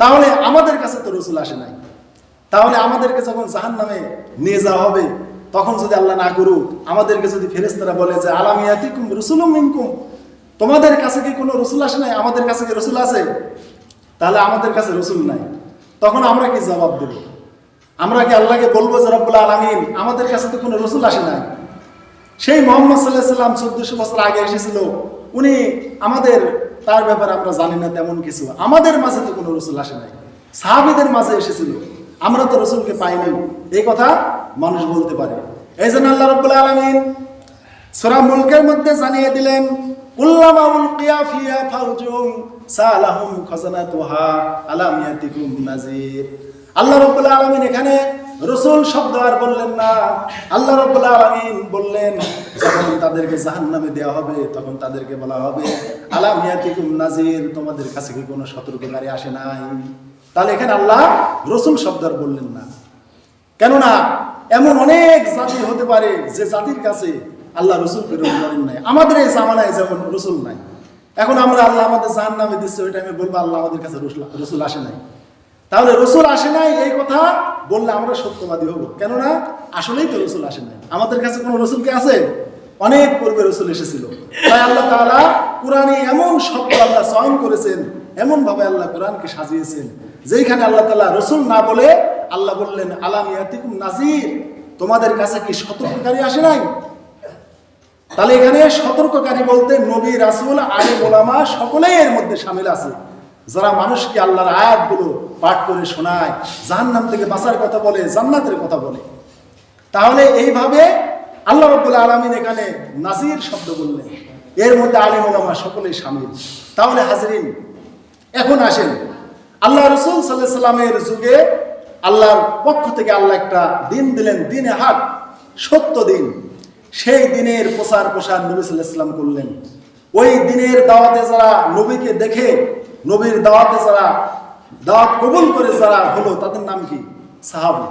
তাহলে আমাদের কাছে তো রসুল আসে নাই। তাহলে আমাদেরকে যখন জাহান নামে নিয়ে যাওয়া হবে, তখন যদি আল্লাহ না করুক, আমাদেরকে যদি ফেরেস্তারা বলে যে আলামিয়াতিকুম রসুলুম তোমাদের কাছে কি কোনো রসুল আসে নাই? আমাদের কাছে কি রসুল আছে? তাহলে আমাদের কাছে রসুল নাই। তখন আমরা কি জবাব দেব? আমরা কি আল্লাহকে বলব যে, রব্বুল আলামিন, আমাদের কাছে তো কোনো রসুল আসে নাই সেই মোহাম্মদ সাল্লাহ সাল্লাম চোদ্দশো বছর আগে এসেছিল। উনি আমাদের তার ব্যাপারে আমরা জানি না, তেমন কিছু। আমাদের মাঝে তো কোনো রসুল আসে নাই। সাহাবিদের মাঝে এসেছিল। আমরা তো রসুলকে পাইনি এই কথা মানুষ বলতে পারে। এই জন্য আল্লাহ রব্বুল আলমিন সোরা মুলকের মধ্যে জানিয়ে দিলেন, উল্লামা উলকিয়া ফিয়া ফাউজুম সালাহুম খাজানাতুহা আলাম ইয়াতিকুম নাজির আল্লাহ রাব্বুল আলামিন এখানে রসুল শব্দ আর বললেন না। আল্লাহ রাব্বুল বললেন, যখন তাদেরকে জাহান্নামে দেওয়া হবে, তখন তাদেরকে বলা হবে, আলাম ইয়াতিকুম নাজির তোমাদের কাছে কি কোনো সতর্ককারী আসে নাই? তাহলে এখানে আল্লাহ রসুল শব্দ আর বললেন না। কেননা, এমন অনেক জাতি হতে পারে, যে জাতির কাছে আল্লাহ রসুল প্রেরণ করেন নাই। আমাদের এই জামানায় যেমন রসুল নাই। এখন আমরা আল্লাহ আমাদের জাহান নামে দিচ্ছে, ওই টাইমে বলব, আল্লাহ আমাদের কাছে রসুল আসে নাই। তাহলে রসুল আসে নাই, এই কথা বললে আমরা সত্যবাদী হব। কেননা, আসলেই তো রসুল আসে নাই। আমাদের কাছে কোনো রসুল কি আছে? অনেক পূর্বে রসুল এসেছিল। তাই আল্লাহ তাআলা কোরআনে এমন শব্দ আল্লাহ চয়ন করেছেন এমন ভাবে আল্লাহ কোরআনকে সাজিয়েছেন যেখানে আল্লাহ তাআলা রসুল না বলে আল্লাহ বললেন, আলাম ইয়াতিকুম নাজির তোমাদের কাছে কি সতর্ককারী আসে নাই? তাহলে এখানে সতর্ককারী বলতে নবী, রাসুল আলী ওলামা সকলেই এর মধ্যে সামিল আছে। যারা মানুষকে আল্লাহর আয়াতগুলো পাঠ করে শোনায়, জাহান্নাম থেকে বাঁচার কথা বলে, জান্নাতের কথা বলে। তাহলে এইভাবে আল্লাহ রব্বুল আলমিন এখানে নাজির শব্দ বললেন। এর মধ্যে আলিম ওলামা সকলেই সামিল। তাহলে হাজরিন, এখন আসেন। আল্লাহ রসুল সাল্লাহ সাল্লামের যুগে আল্লাহর পক্ষ থেকে আল্লাহ একটা দিন দিলেন, দিনে হাট, সত্য দিন। সেই দিনের প্রচার প্রসার নবী সাল্লাহ সাল্লাম করলেন। ওই দিনের দাওয়াতে যারা নবীকে দেখে, নবীর দাওয়াতে যারা দাওয়াত কবুল করে যারা হলো, তাদের নাম কি? সাহাবি।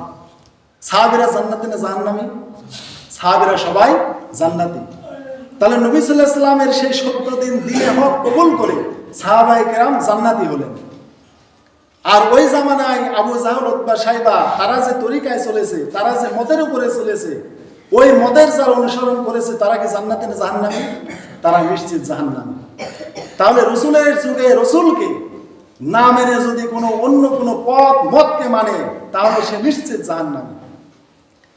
সাহাবিরা জান্নাতি না জাহান্নামী? সাহাবিরা সবাই জান্নাতি। তাহলে নবী সাল্লাহ সাল্লামের সেই সত্য দিন দিনে হক কবুল করে সাহাবাই কেরাম জান্নাতি হলেন। আর ওই জামানায় আবু জাহল, উতবা, সাইবা, তারা যে তরিকায় চলেছে, তারা যে মদের উপরে চলেছে, ওই মদের যারা অনুসরণ করেছে, তারা কি জান্নাতে না জাহান্নামী? তারা নিশ্চিত জাহান্নামী। তাহলে রসুলের যুগে রসুলকে না মেনে যদি কোনো অন্য কোনো পথ, মতকে মানে তাহলে সে নিশ্চিত জাহান্নামী।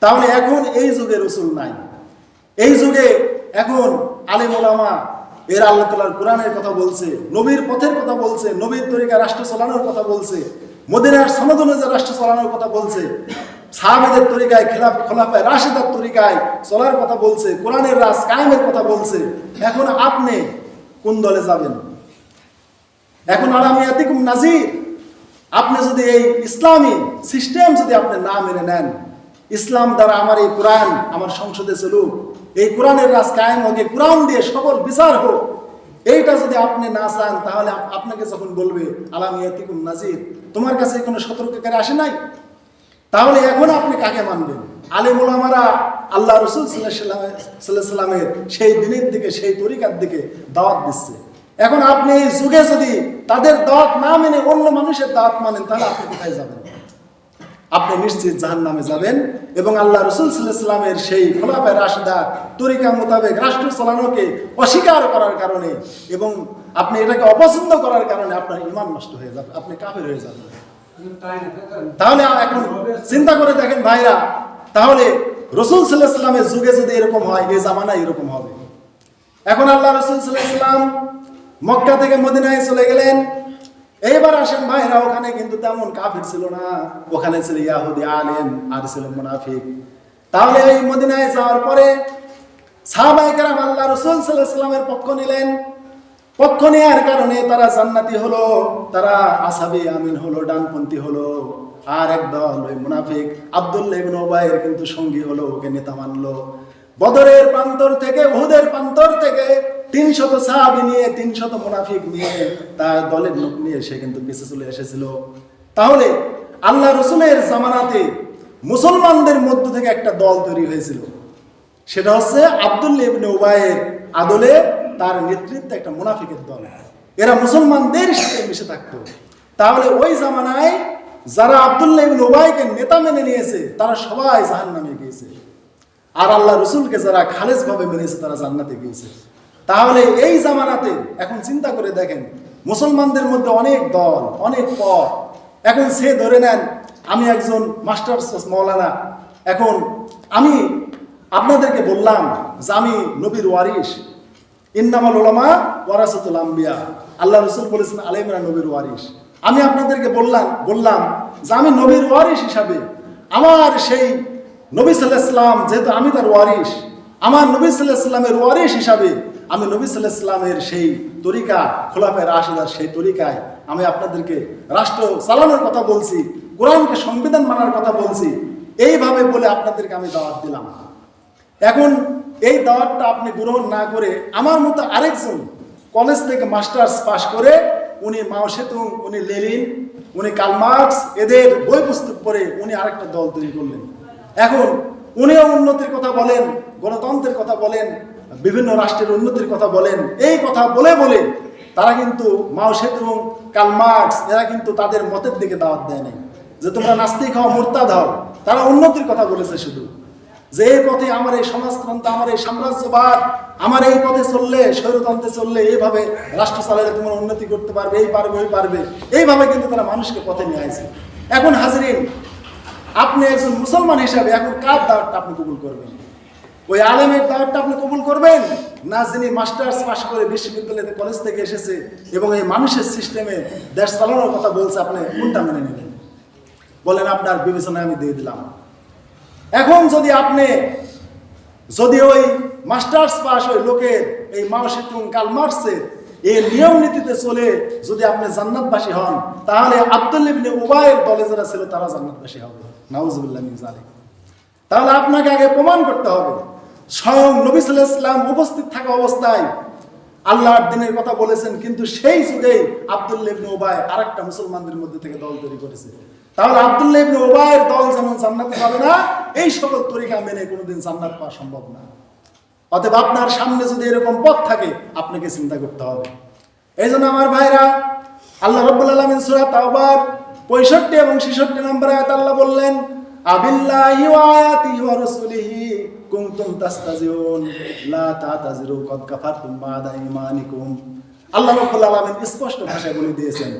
তাহলে এখন এই যুগে রসুল নাই। এই যুগে এখন আলিম ওলামা এর আল্লাহ তালার কোরআনের কথা বলছে, নবীর পথের কথা বলছে, নবীর তরিকা রাষ্ট্র চালানোর কথা বলছে, মদিনার সনদ রাষ্ট্র চালানোর কথা বলছে। সাহাবেদের তরিকায়, খেলাফ, খোলাফায় রাশেদার তরিকায় চলার কথা বলছে, কোরআনের রাজ কায়েমের কথা বলছে। এখন আপনি কোন দলে যাবেন? এখন আলামিয়াতিকুম নাজির। আপনি যদি এই ইসলামী সিস্টেম যদি আপনি না মেনে নেন, ইসলাম দ্বারা আমার এই কোরআন আমার সংসদে চলুক, এই কোরআনের রাজ কায়েম হোক, এই কোরআন দিয়ে সকল বিচার হোক, এইটা যদি আপনি না চান, তাহলে আপনাকে যখন বলবে আলামিয়াতিকুম নাজির, তোমার কাছে কোনো সতর্ককারী আসে নাই? তাহলে এখন আপনি কাকে মানবেন? আলিম ওলামারা আল্লাহ রসুল সাল্লাহ সাল্লামের সেই দিনের দিকে, সেই তরিকার দিকে দাওয়াত দিচ্ছে। এখন আপনি এই যুগে যদি তাদের দাওয়াত না মেনে অন্য মানুষের দাওয়াত মানেন, তাহলে আপনি কোথায় যাবেন? আপনি নিশ্চিত জাহান নামে যাবেন এবং আল্লাহ রসুল সাল্লামের সেই খোলাফায় রাশিদা তরিকা মোতাবেক রাষ্ট্র চালানোকে অস্বীকার করার কারণে এবং আপনি এটাকে অপছন্দ করার কারণে আপনার ইমান নষ্ট হয়ে যাবে, আপনি কাফের হয়ে যাবেন। তাহলে এখন চিন্তা করে দেখেন ভাইরা, তাহলে রসুল সাল্লাহ সাল্লামের যুগে যদি এরকম হয় এই জামানায় এরকম হবে। এখন আল্লাহ রসুল সাল্লাহ সাল্লাম মক্কা থেকে মদিনায় চলে গেলেন। এইবার আসেন ভাইরা, ওখানে কিন্তু তেমন কাফির ছিল না। ওখানে ছিল ইয়াহুদি আলেম, আর ছিল মুনাফিক। তাহলে এই মদিনায় যাওয়ার পরে সাহাবাই কেরাম আল্লাহ রসুল সাল্লাহ সাল্লামের পক্ষ নিলেন। পক্ষ নেওয়ার কারণে তারা জান্নাতি হলো, তারা আসাবি আমিন হলো, ডানপন্থী হলো। আর একদল ওই মুনাফিক আব্দুল্লাহ ওবাইয়ের কিন্তু সঙ্গী হলো, ওকে নেতা মানলো। বদরের প্রান্তর থেকে, উহুদের প্রান্তর থেকে তিনশত সাহাবি নিয়ে, তিনশত মুনাফিক নিয়ে তার দলের লোক নিয়ে সে কিন্তু পিছিয়ে চলে এসেছিল। তাহলে আল্লাহ রসুলের জামানাতে মুসলমানদের মধ্য থেকে একটা দল তৈরি হয়েছিল। সেটা হচ্ছে আব্দুল্লাহ ইবনে উবাইয়ের আদলে তার নেতৃত্বে একটা মুনাফিকের দল এরা মুসলমানদের সাথে মিশে থাকতো। তাহলে ওই জামানায় যারা আব্দুল্লাহ ইবনে উবাইকে নেতা মেনে নিয়েছে, তারা সবাই জাহান্নামে গিয়েছে। আর আল্লাহ রসুলকে যারা খালেজ ভাবে মেনেছে, তারা জান্নাতে গিয়েছে। তাহলে এই জামানাতে এখন চিন্তা করে দেখেন, মুসলমানদের মধ্যে অনেক দল, অনেক পথ। এখন সে ধরে নেন, আমি একজন মাস্টার মৌলানা এখন আমি আপনাদেরকে বললাম যে আমি নবীর ওয়ারিস ইন্নামাল ওলামা ওয়ারাসাতুল আম্বিয়া। আল্লাহ রসুল বলেছেন আলেমরা নবীর ওয়ারিস আমি আপনাদেরকে বললাম বললাম যে আমি নবীর ওয়ারিস হিসাবে আমার সেই নবী সাল্লাহাম যেহেতু আমি তার ওয়ারিস আমার নবী সাল্লাহামের ওয়ারিস হিসাবে আমি নবী সাল্লাহামের সেই তরিকা খোলাফের রাশিদার সেই তরিকায় আমি আপনাদেরকে রাষ্ট্র চালানোর কথা বলছি, কোরআনকে সংবিধান মানার কথা বলছি, এইভাবে বলে আপনাদেরকে আমি দাওয়াত দিলাম। এখন এই দাওয়াতটা আপনি গ্রহণ না করে আমার মতো আরেকজন কলেজ থেকে মাস্টার্স পাশ করে উনি মাও সেতুং, উনি লেলিন উনি কালমার্কস এদের বই পুস্তক পড়ে উনি আরেকটা দল তৈরি করলেন। এখন উনিও উন্নতির কথা বলেন, গণতন্ত্রের কথা বলেন, বিভিন্ন রাষ্ট্রের উন্নতির কথা বলেন। এই কথা বলে বলে তারা কিন্তু মাও সেতুং কালমার্কস এরা কিন্তু তাদের মতের দিকে দাওয়াত দেয় নাই। যে তোমরা নাস্তিক হও, মোরতাদ হও, তারা উন্নতির কথা বলেছে শুধু। যে পথে আমার এই সমাজতন্ত্র, আমার এই সাম্রাজ্যবাদ, আমার এই পথে চললে, স্বৈরতন্ত্রে চললে এইভাবে রাষ্ট্র চালালে তোমরা উন্নতি করতে পারবে, এই পারবে, ওই পারবে। এইভাবে কিন্তু তারা মানুষকে পথে নিয়ে আসে এখন হাজরিন, আপনি একজন মুসলমান হিসাবে এখন কার দাওয়াতটা আপনি কবুল করবেন? ওই আলেমের দাওয়াতটা আপনি কবুল করবেন? না যিনি মাস্টার্স পাস করে বিশ্ববিদ্যালয়তে কলেজ থেকে এসেছে এবং এই মানুষের সিস্টেমে দেশ চালানোর কথা বলছে, আপনি কোনটা মেনে নেবেন বলেন, আপনার বিবেচনায় আমি দিয়ে দিলাম। এখন যদি আপনি, যদি ওই মাস্টার্স পাস ওই লোকের এই মাও সেতুং কাল মার্কসের এই নিয়ম নীতিতে চলে যদি আপনি জান্নাতবাসী হন, তাহলে আব্দুল উবায়ের দলে যারা ছিল তারা জান্নাতবাসী হবে। নাউজুবিল্লাহ মিন তাহলে আপনাকে আগে প্রমাণ করতে হবে, স্বয়ং নবী আলাইহি সাল্লাম উপস্থিত থাকা অবস্থায় আল্লাহর দিনের কথা বলেছেন, কিন্তু সেই যুগেই আব্দুল্লাহ ইবনে উবাই আরেকটা মুসলমানদের মধ্যে থেকে দল তৈরি করেছে। তাহলে আব্দুল্লাহ ইবনে উবাইয়ের দল যেমন জান্নাতে পাবে না এই সকল তরিকা মেনে কোনোদিন জান্নাত পাওয়া সম্ভব না। অতএব আপনার সামনে যদি এরকম পথ থাকে, আপনাকে চিন্তা করতে হবে। এই জন্য আমার ভাইরা, আল্লাহ রব্বুল আলমিন পঁয়ষট্টি এবং ছেষট্টি নম্বর আয়াত আল্লাহ বললেন, আবিল্লাহি ওয়া রাসূলিহি কুনতুম লা তাতাজিরু কদ কাফারতুম বাদা ঈমানিকুম। আল্লাহ রব্বুল আলামিন স্পষ্ট ভাষায় বলে দিয়েছেন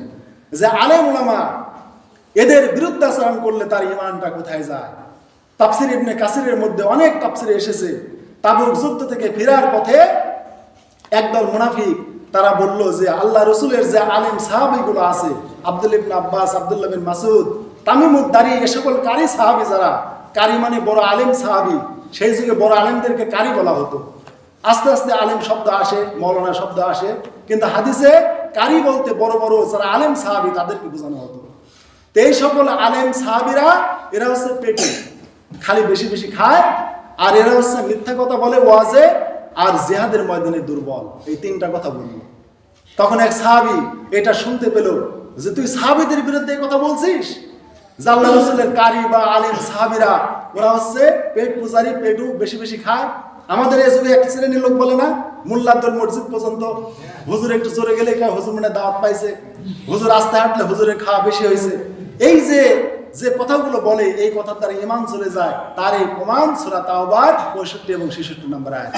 যে আলেম উলামা এদের বিরুদ্ধাচরণ করলে তার ইমানটা কোথায় যায়? তাফসির ইবনে কাসিরের মধ্যে অনেক তাফসিরে এসেছে। তাবুক যুদ্ধ থেকে ফেরার পথে একদল মুনাফিক, তারা বলল যে, আল্লাহ রসুলের যে আলিম সাহাবিগুলো আছে, আব্দুল ইবনে আব্বাস, আব্দুল্লাহ বিন মাসুদ তামিমুদ্দারি এ সকল কারি সাহাবি যারা, কারি মানে বড় আলিম সাহাবি, সেই যুগে বড় আলিমদেরকে কারি বলা হতো। আস্তে আস্তে আলিম শব্দ আসে, মৌলানা শব্দ আসে, কিন্তু হাদিসে কারি বলতে বড় বড় যারা আলেম সাহাবি তাদেরকে বোঝানো হতো। তো এই সকল আলেম সাহাবিরা, এরা হচ্ছে পেটে। খালি বেশি বেশি খায়। আর এরা হচ্ছে মিথ্যা কথা বলে ওয়াজে আর জেহাদের ময়দানে দুর্বল। এই তিনটা কথা বলল তখন এক সাহাবি এটা শুনতে পেল যে, তুই সাহাবিদের বিরুদ্ধে কথা বলছিস? জাল্লা রসুলের কারি বা আলিম সাহাবিরা, ওরা হচ্ছে পেট পূজারি, পেটু বেশি বেশি খায়। আমাদের এই যুগে একটা শ্রেণির লোক বলে না মোল্লাদ্দর মসজিদ পর্যন্ত হুজুর একটু জোরে গেলে হুজুর মানে দাওয়াত পাইছে। হুজুর রাস্তায় হাঁটলে হুজুরের খাওয়া বেশি হয়েছে এই যে যে কথাগুলো বলে, এই কথার দ্বারা ইমান চলে যায়, তার এই প্রমাণ সুরা তাওবার পঁয়ষট্টি এবং ছেষট্টি নম্বর আয়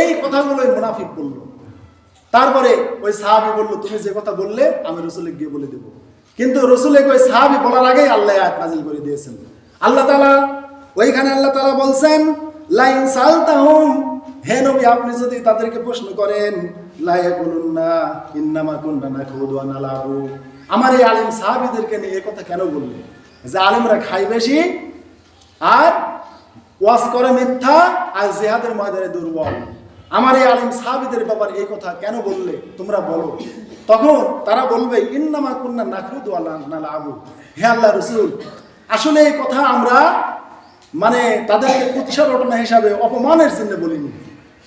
এই কথাগুলোই মুনাফিক বলল। তারপরে ওই সাহাবি বলল, তুমি যে কথা বললে, আমি রসুলে গিয়ে বলে দেবো। কিন্তু রসুলে ওই সাহাবি বলার আগেই আল্লাহ আয়াত নাজিল করে দিয়েছেন। আল্লাহ তালা ওইখানে আল্লাহ তালা বলছেন, লাইন সালতাহুম, হে নবী, আপনি যদি তাদেরকে প্রশ্ন করেন লাইয়া বলুন না ইন্নামা কুন্না না লাভু আমার এই আলিম সাহাবিদেরকে নিয়ে কথা কেন বললেন? যে আলিমরা খায় বেশি আর ওয়াজ করে মিথ্যা আর জেহাদের ময়দানে দুর্বল। আমার এই আলিম সাহাবিদের ব্যাপারে এই কথা কেন বললে? তোমরা বলো। তখন তারা বলবে, ইন্নামা কুন্না নাখুদ না লাভু হে আল্লাহ রসুল, আসলে এই কথা আমরা মানে তাদেরকে উৎসাহ ঘটনা হিসাবে অপমানের জন্য বলিনি।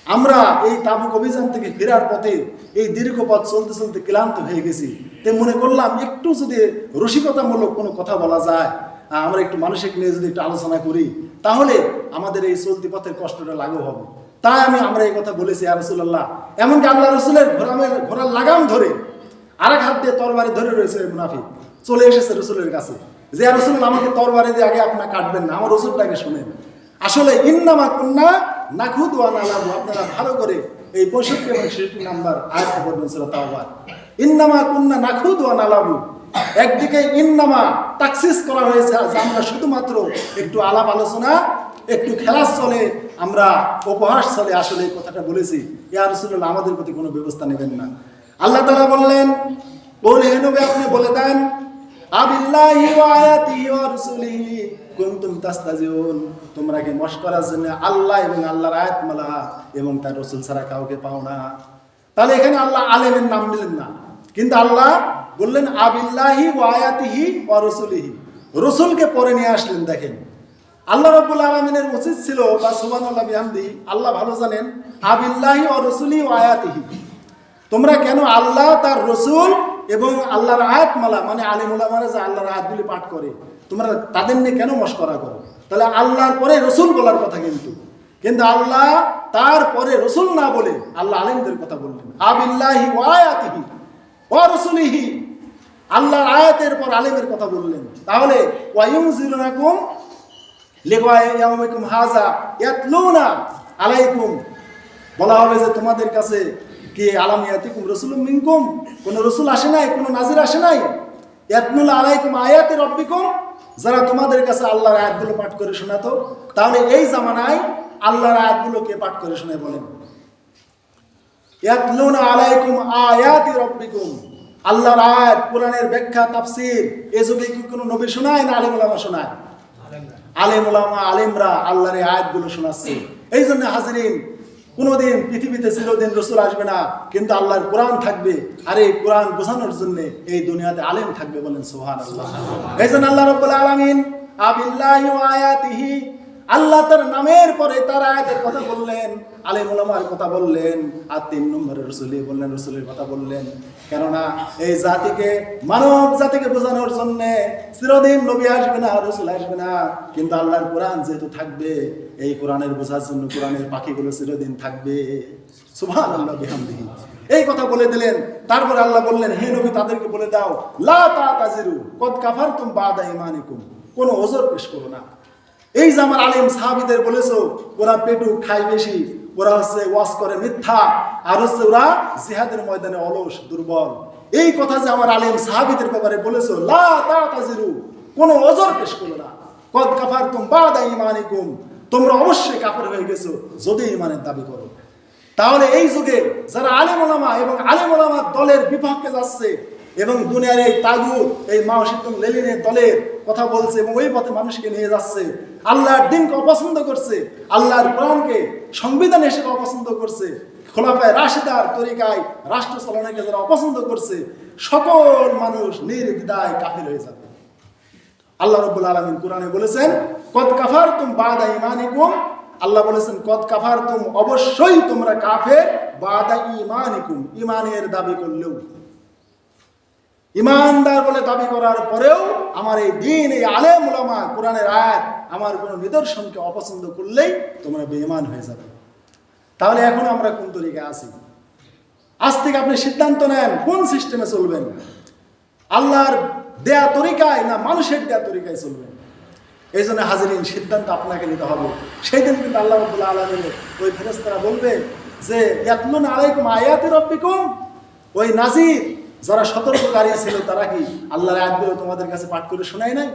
আমরা এই তাবুক অভিযান থেকে ফেরার পথে এই দীর্ঘ পথ চলতে চলতে ক্লান্ত হয়ে গেছি। তে মনে করলাম, একটু যদি রসিকতামূলক কোনো কথা বলা যায় আমরা একটু মানুষকে নিয়ে যদি একটু আলোচনা করি, তাহলে আমাদের এই চলতি পথের কষ্টটা লাঘব হবে। তাই আমি, আমরা এই কথা বলেছি আর রসুল্লাহ এমনকি আল্লাহ রসুলের ঘোরামের, ঘোড়ার লাগাম ধরে আর এক হাত দিয়ে তরবারি ধরে রয়েছে ওই মুনাফিক। চলে এসেছে রসুলের কাছে। যে রসুল আমাকে তরবারি দিয়ে আগে আপনার কাটবেন না, আমার রসুলটাকে শুনেন। আসলে ইন্নামা কুন্না নাখুদ ওয়া নালাবু আপনারা ভালো করে এই পঁয়ষট্টি এবং ছেষট্টি নাম্বার আয়াত পড়বেন ছিল তাওবার। ইন্নামা কুন্না নাখুদ ওয়া নালাবু একদিকে ইন্নামা তাকসিস করা হয়েছে, যে আমরা শুধুমাত্র একটু আলাপ আলোচনা, একটু খেলার চলে, আমরা উপহাস চলে, আসলে এই কথাটা বলেছি। ইয়া রাসূলুল্লাহ, আমাদের প্রতি কোনো ব্যবস্থা নেবেন না। আল্লাহ তাআলা বললেন বলে হে নবী, আপনি বলে দেন, আবিল্লাহি কুনতুম তাস্তাজিউন তোমরা কি জন্য আল্লাহ এবং আল্লাহর আয়াতমালা এবং তার রাসূল ছাড়া কাউকে পাও না। তাহলে এখানে আল্লাহ আলেমের নাম নিলেন না। কিন্তু আল্লাহ বললেন, আবিল্লাহি ওয়া আয়াতিহি ওয়া রাসূলিহি। রসুলকে পরে নিয়ে আসলেন, দেখেন। আল্লাহ রাব্বুল আলামিনের উচিত ছিল, বা সুবহানাল্লাহ বিহামদি, আল্লাহ ভালো জানেন, আবিল্লাহি ওয়া রাসূলি ওয়া আয়াতিহি। তোমরা কেন আল্লাহ, তার রসুল এবং আল্লাহর আয়াতমালা মানে আলিমুলামারা যে আল্লাহর আয়াতগুলি পাঠ করে তোমরা তাদের নিয়ে কেন মস্করা করো? তাহলে আল্লাহর পরে রসুল বলার কথা কিন্তু। কিন্তু আল্লাহ তার পরে রসুল না বলে আল্লাহ আলিমদের কথা বললেন। আবিল্লাহি ওয়ায়াতিহি ওয়া রসুলিহি। আল্লাহর আয়াতের পর আলিমের কথা বললেন। তাহলে ওয়ায়ুনজিলুনাকুম লিগায়াউমিকুম হাজা ইয়াতলুনা আলাইকুম। বলা হবে যে তোমাদের কাছে কি আলামিয়াতিকুম রসুলুম মিনকুম? কোন রসুল আসে নাই, কোন নাজির আসে নাই? ইয়াতনুল আলাইকুম আয়াতি রব্বিকুম। যারা তোমাদের কাছে আল্লাহর আয়াতগুলো পাঠ করে শোনাতো তাহলে এই জামানায় আল্লাহর আয়াতগুলো কে পাঠ করে শোনায় বলেন। ইয়াতলুনা আলাইকুম আয়াতি রব্বিকুম। আল্লাহর আয়াত কোরআনের ব্যাখ্যা তাফসীর এ যুগে কি কোনো নবী শোনায় না আলিম ওলামা শোনায়? আলেম ওলামা আলেমরা আল্লাহর আয়াতগুলো শোনাচ্ছে। এই জন্য হাজিরিন কোনোদিন পৃথিবীতে চিরদিন রসুল আসবে না, কিন্তু আল্লাহর কোরআন থাকবে। আর এই কোরআন বোঝানোর জন্য এই দুনিয়াতে আলেম থাকবে বলেন সোহান আল্লাহ এই জন্য আল্লাহ রব্বুল আলামিন আবিল্লাহি আল্লাহ তার নামের পরে তার আয়াতের কথা বললেন, আলেম ওলামার কথা বললেন, আর তিন নম্বরে রসুলি বললেন, রসুলের কথা বললেন। কেননা এই জাতিকে, মানব জাতিকে বোঝানোর জন্য চিরদিন নবী আসবে না, রসুল আসবে না, কিন্তু আল্লাহর কোরআন যেহেতু থাকবে এই কোরআনের বোঝার জন্য কোরআনের পাখিগুলো চিরদিন থাকবে। সুবহান আল্লাহ বিহামদিহি। এই কথা বলে দিলেন, তারপরে আল্লাহ বললেন, হে নবী, তাদেরকে বলে দাও, লা তা তাজিরু কদ কাফারতুম বাদা ইমানিকুম কোনো ওজর পেশ করো না। এই যে আমার আলিম সাহাবিদের বলেছ, ওরা পেটু খায় বেশি, ওরা হচ্ছে ওয়াশ করে মিথ্যা, আর হচ্ছে ওরা জিহাদের ময়দানে অলস, দুর্বল। এই কথা যে আমার আলিম সাহাবিদের ব্যাপারে বলেছ, লা তা তাজিরু কোনো ওজর পেশ করো না। কদ কাফার তুম বাদা ইমানিকুম তোমরা অবশ্যই কাফের হয়ে গেছো, যদি ইমানের দাবি করো। তাহলে এই যুগে যারা আলেম ওলামা এবং আলেম ওলামা দলের বিপক্ষে যাচ্ছে এবং দুনিয়ার এই তাগুত, এই মাও লেলিনের দলের কথা বলছে এবং ওই পথে মানুষকে নিয়ে যাচ্ছে, আল্লাহর দিনকে অপছন্দ করছে, আল্লাহর কোরআনকে সংবিধান হিসেবে অপছন্দ করছে, খোলাফায় রাশিদার তরিকায় রাষ্ট্র চালনাকে যারা অপছন্দ করছে, সকল মানুষ নির্বিদায় কাফির হয়ে যাবে। আল্লাহ রব্বুল আলমিন কোরআনে বলেছেন কদ কাফার তুম বাদা ইমানিকুম আল্লাহ বলেছেন, কদ কাফার তুম অবশ্যই তোমরা কাফের বাদা ইমানিকুম ইমানের দাবি করলেও ইমানদার বলে দাবি করার পরেও আমার এই দিন, এই আলেম উলামা, কোরআনের আয়াত আমার কোনো নিদর্শনকে অপছন্দ করলেই তোমরা বেঈমান হয়ে যাবে। তাহলে এখন আমরা কোন তরিকায় আছি? আজ থেকে আপনি সিদ্ধান্ত নেন, কোন সিস্টেমে চলবেন? আল্লাহর দেয়া তরিকায় না মানুষের দেয়া তরিকায় চলবেন? এই জন্য হাজিরিন সিদ্ধান্ত আপনাকে নিতে হবে। সেই দিন কিন্তু আল্লাহ রব্বুল্লাহ আলমিনের ওই ফেরেস্তারা বলবে যে, ইয়াতলুন আলাইকুম আয়াতি রব্বিকুম? ওই নাজির, যারা সতর্ককারী ছিল তারা কি আল্লাহর আয়াতগুলো তোমাদের কাছে পাঠ করে শোনায় নাই?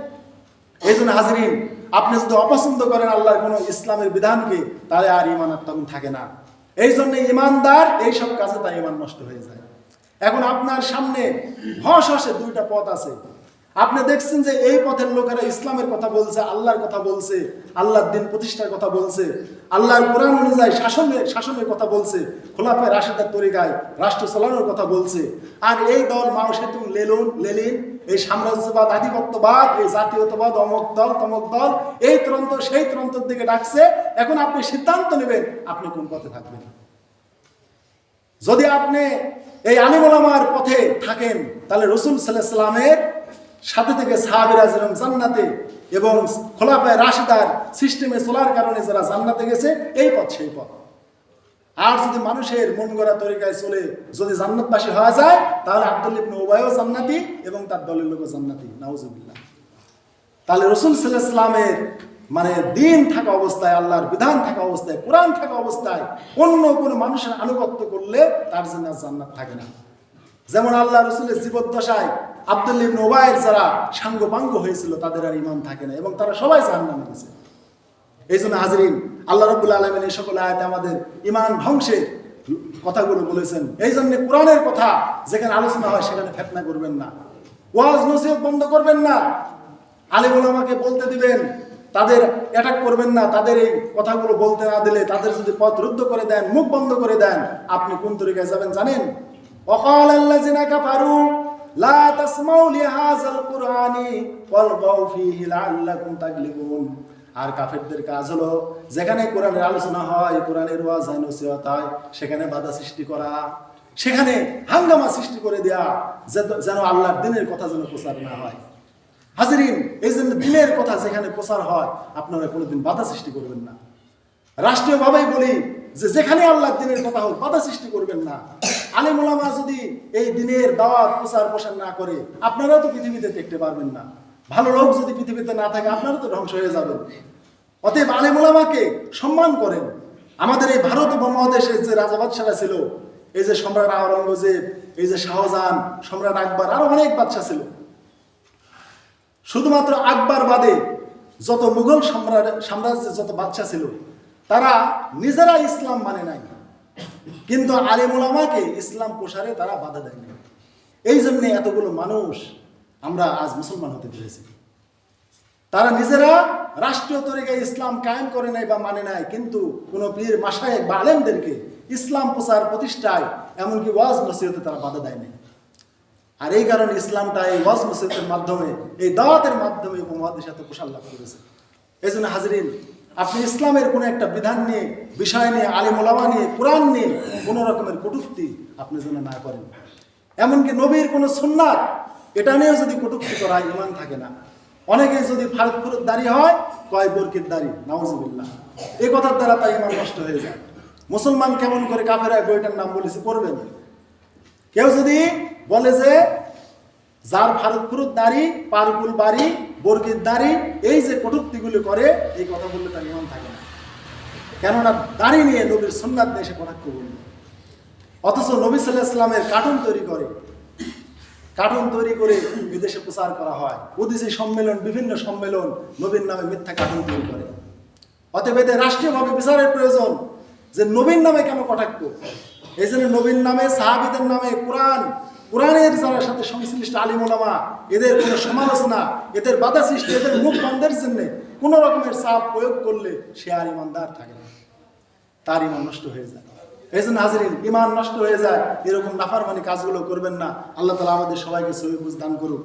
এই জন্য হাজিরিন, আপনি যদি অপছন্দ করেন আল্লাহর কোনো ইসলামের বিধানকে, তাহলে আর ইমান তখন থাকে না। এই জন্য ইমানদার এইসব কাজে তার ইমান নষ্ট হয়ে যায়। এখন আপনার সামনে হস হসে দুইটা পথ আছে। আপনি দেখছেন যে এই পথের লোকেরা ইসলামের কথা বলছে, আল্লাহর কথা বলছে, আল্লাহর দিন প্রতিষ্ঠার কথা বলছে, আল্লাহর কোরআন অনুযায়ী শাসনের শাসনের কথা বলছে খোলাফে রাশেদার তরিকায় রাষ্ট্র চালানোর কথা বলছে। আর এই দল মাও সেতু লেলুন লেলিন এই সাম্রাজ্যবাদ, আধিপত্যবাদ, এই জাতীয়তাবাদ, অমক দল, তমক দল, এই তন্ত্র সেই তন্ত্রের দিকে ডাকছে। এখন আপনি সিদ্ধান্ত নেবেন আপনি কোন পথে থাকবেন। যদি আপনি এই আলিমুলামার পথে থাকেন, তাহলে রসুল সাল্লাহ সাল্লামের সাথে থেকে সাহাবিরা যেরকম জান্নাতে এবং খোলাফায় রাশিদার সিস্টেমে চলার কারণে যারা জান্নাতে গেছে, এই পথ সেই পথ। আর যদি মানুষের মন গড়া তরিকায় চলে, যদি জান্নাতবাসী হওয়া যায়, তাহলে আব্দুল ইবনে উবাইও জান্নাতি এবং তার দলের লোকও জান্নাতি। নাউজুবিল্লাহ। তাহলে রসুল ইসলামের মানে দিন থাকা অবস্থায়, আল্লাহর বিধান থাকা অবস্থায়, কোরআন থাকা অবস্থায় অন্য কোনো মানুষের আনুগত্য করলে তার জন্য জান্নাত থাকে না। যেমন আল্লাহ রসুলের জীবদ্দশায় আব্দুল ইবনে যারা সাঙ্গপাঙ্গ হয়েছিল, তাদের আর ইমান থাকে না এবং তারা সবাই গেছে। এই জন্য হাজরিন, আল্লাহ এই সকল আয়তে আমাদের ইমান ধ্বংসের কথাগুলো বলেছেন। এই জন্য কোরআনের কথা যেখানে আলোচনা হয়, সেখানে ফেতনা করবেন না। ওয়াজ নসিহত বন্ধ করবেন না। আলিম আমাকে বলতে দিবেন, তাদের অ্যাটাক করবেন না। তাদের এই কথাগুলো বলতে না দিলে, তাদের যদি পথ রুদ্ধ করে দেন, মুখ বন্ধ করে দেন, আপনি কোন তরিকায় যাবেন জানেন? অকাল আল্লাযিনা কাফারু আর কাফেরদের কাজ হলো, যেখানে কোরআনের আলোচনা হয়, কোরআনের সেখানে বাধা সৃষ্টি করা। সেখানে হাঙ্গামা সৃষ্টি করে দেয়া যেন আল্লাহর দিনের কথা যেন প্রচার না হয়। হাজিরিন, এই জন্য দিনের কথা যেখানে প্রচার হয়, আপনারা কোনোদিন বাধা সৃষ্টি করবেন না। রাষ্ট্রীয়ভাবেই বলি যে যেখানে আল্লাহর দিনের কথা হোক, বাধা সৃষ্টি করবেন না। আলিম ওলামা যদি এই দিনের দাওয়াত, প্রচার প্রসার না করে, আপনারাও তো পৃথিবীতে দেখতে পারবেন না। ভালো লোক যদি পৃথিবীতে না থাকে, আপনারা তো ধ্বংস হয়ে যাবেন। অতএব আলিম ওলামাকে সম্মান করেন। আমাদের এই ভারত উপমহাদেশের যে রাজা বাদশারা ছিল, এই যে সম্রাট আওরঙ্গজেব, এই যে শাহজাহান, সম্রাট আকবর, আরও অনেক বাদশা ছিল। শুধুমাত্র আকবর বাদে যত মুঘল সম্রাট সাম্রাজ্যের যত বাচ্চা ছিল তারা নিজেরা ইসলাম মানে নাই। কিন্তু আলিমুল আমাকে ইসলাম প্রসারে তারা বাধা দেয়নি এই জন্যে এতগুলো মানুষ আমরা আজ মুসলমান হতে পেরেছি। তারা নিজেরা রাষ্ট্রীয় তরিকায় ইসলাম কায়েম করে নাই বা মানে নাই, কিন্তু কোনো পীর মাসায় বা আলেমদেরকে ইসলাম প্রচার প্রতিষ্ঠায় এমনকি ওয়াজ নসিহতে তারা বাধা দেয়নি আর এই কারণে ইসলামটা এই ওয়াজ নসিহতের মাধ্যমে, এই দাওয়াতের মাধ্যমে উপমহাদেশ এত প্রসার লাভ করেছে। এই জন্য হাজরিন আপনি ইসলামের কোনো একটা বিধান নিয়ে, বিষয় নিয়ে, আলিম ওলামা নিয়ে, কোরআন নিয়ে কোনো রকমের কটুক্তি আপনি যেন না করেন। এমনকি নবীর কোনো সুন্নাত, এটা নিয়েও যদি কটূক্তি করা হয়, ইমান থাকে না। অনেকে যদি ভারত ফুরত দাড়ি হয়, কয় বরকির দাড়ি নাউজুবিল্লাহ এই কথার দ্বারা তাই ইমান নষ্ট হয়ে যায়। মুসলমান কেমন করে কাফেরায় বইটার নাম বলেছে করবেন কেউ যদি বলে যে, যার ভারত ফুরুত দাড়ি, পারকুল বাড়ি বর্গির দাড়ি, এই যে কটুক্তিগুলি করে, এই কথা বললে তার ইমান থাকে না। কেননা দাড়ি নিয়ে নবীর সুন্নাত নিয়ে সে কটাক্ষ বলবে অথচ নবী সাল্লাহ ইসলামের কার্টুন তৈরি করে। কার্টুন তৈরি করে বিদেশে প্রচার করা হয়। উদিসি সম্মেলন, বিভিন্ন সম্মেলন নবীর নামে মিথ্যা কার্টুন তৈরি করে। অতএব এদের রাষ্ট্রীয়ভাবে বিচারের প্রয়োজন যে নবীন নামে কেন কটাক্ষ? এই জন্য নবীন নামে, সাহাবিদের নামে কোরআন, কোরআনের যারা সাথে সংশ্লিষ্ট আলিম ওলামা এদের কোনো সমালোচনা এদের বাধা সৃষ্টি, এদের মুখ বন্ধের জন্য কোনো রকমের চাপ প্রয়োগ করলে সে আর ইমানদার থাকে না। তার ইমান নষ্ট হয়ে যায়। এই জন্য হাজরিন ইমান নষ্ট হয়ে যায়। এরকম নাফারমানি কাজগুলো করবেন না। আল্লাহ তালা আমাদের সবাইকে সহি বুঝ দান করুক।